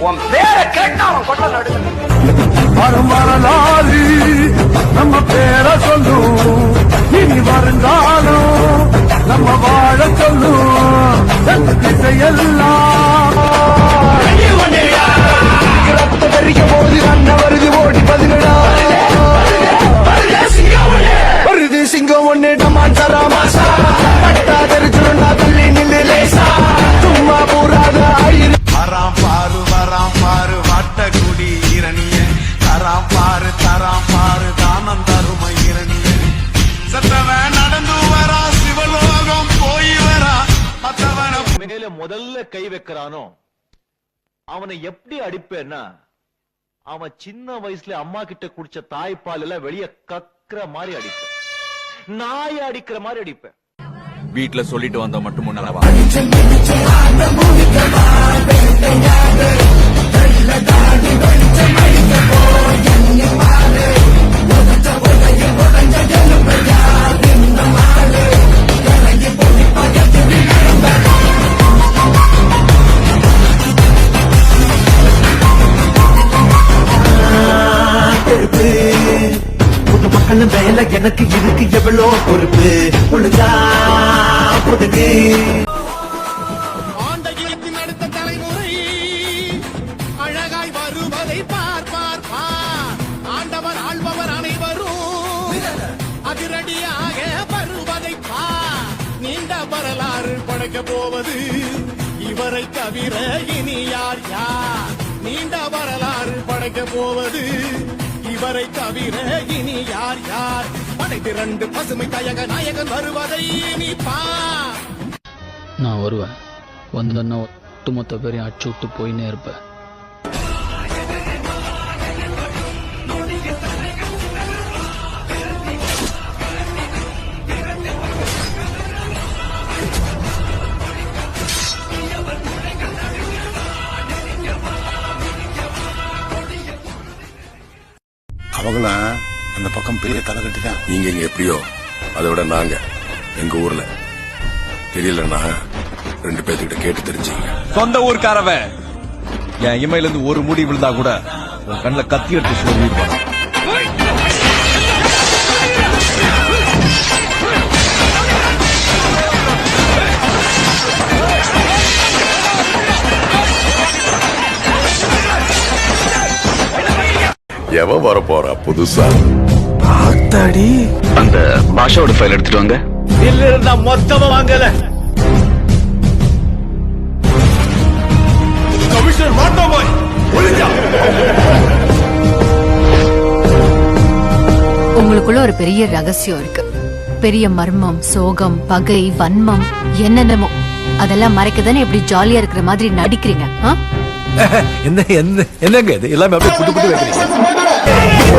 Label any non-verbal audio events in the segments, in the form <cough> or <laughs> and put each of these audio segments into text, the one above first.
உன் பேரை கேட்டா அவன் கொட்ட நடுங்க வரலாறு நம்ம பேரை சொல்லும் இனி வருங்காலம் நம்ம வாழ சொல்லும் திசையெல்லாம்? கை வைக்கிறானோ அவனை எப்படி அடிப்பேன்னா அவன் சின்ன வயசுல அம்மா கிட்ட குடிச்ச தாய்ப்பால் எல்லாம் வெளிய கக்குற மாதிரி அடிப்பேன் நாய அடிக்கிற மாதிரி அடிப்பேன் வீட்ல சொல்லிட்டு வந்தா மட்டும் முன்னவா பொறுப்பு. பொது மக்கள் மேல எனக்கு இருக்கு எவ்வளோ பொறுப்பு? ஒழுங்கா பொதுக்கு அடுத்த தலைமுறை அழகாய் ஆண்டவர் ஆள்பவர் அதிரடியாக வருவதை பார். நீண்ட வரலாறு படைக்க போவது இவரை தவிர இனி யார் யார்? நீண்ட வரலாறு படைக்க போவது இவரை தவிர இனி யார் யார்? படை திரண்டு பசுமை தயக நாயகன் வருவதை இனி பா. நான் வருவேன். வந்தேன்னா ஒட்டுமொத்த பேரையும் அடிச்சு விட்டு போயினே இருப்பேன். அவங்களாம் அந்த பக்கம் பெரிய தலை கட்டிதான் நீங்க இங்க எப்படியோ? அதை விட நாங்க எங்க ஊர்ல. தெரியலன்னா ரெண்டு பேர்த்துக்கிட்ட கேட்டு தெரிஞ்சுங்க. சொந்த ஊர்க்காரவன். என் இமையில இருந்து ஒரு முடி விழுந்தா கூட உன் கண்ணுல கத்தி எடுத்து சொல்லிருப்பான் எவன் வர போறா புதுசா அந்த பாஷாவோட ஃபைல் எடுத்துட்டு வாங்க. இல்ல இருந்தா மொத்தமா வாங்கல. கமிஷனர் மாட்டோமாய் ஒளிஞ்சா உங்களுக்குள்ள ஒரு பெரிய ரகசியம் இருக்கு. பெரிய மர்மம் சோகம் பகை வன்மம் என்னென்னமோ. அதெல்லாம் மறைக்கதானே இப்படி ஜாலியா இருக்கிற மாதிரி நடிக்கிறீங்க? <laughs> என்ன என்ன என்னங்க இது? எல்லாமே அப்படியே புட்டு புட்டு வைக்கிறீங்க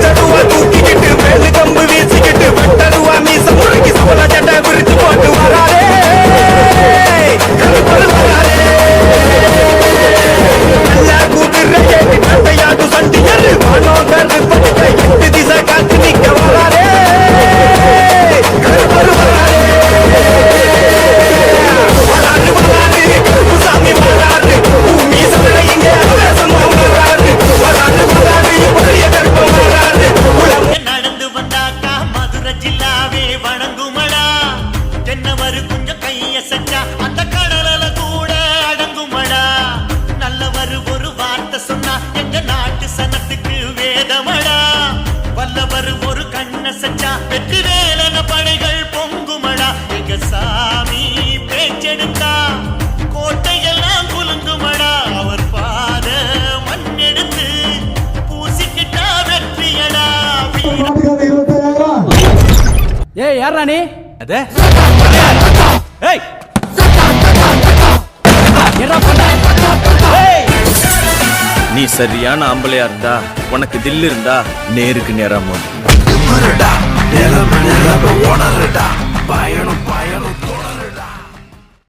வெற்றி வேலன படைகள் பொங்குமடா. எங்க சாமி பேச்செடுத்தா. கோட்டையெல்லாம் குலுங்குமடா. அவர் பாத மண்ணெடுத்து பூசிக்கிட்டா வெற்றியடா. ஏய் யாரா நீ? அதே ஏய். நீ சரியான ஆம்பளையா இருந்தா உனக்கு தில் இருந்தா நேருக்கு நேரா மோது பயணம் பயணம்.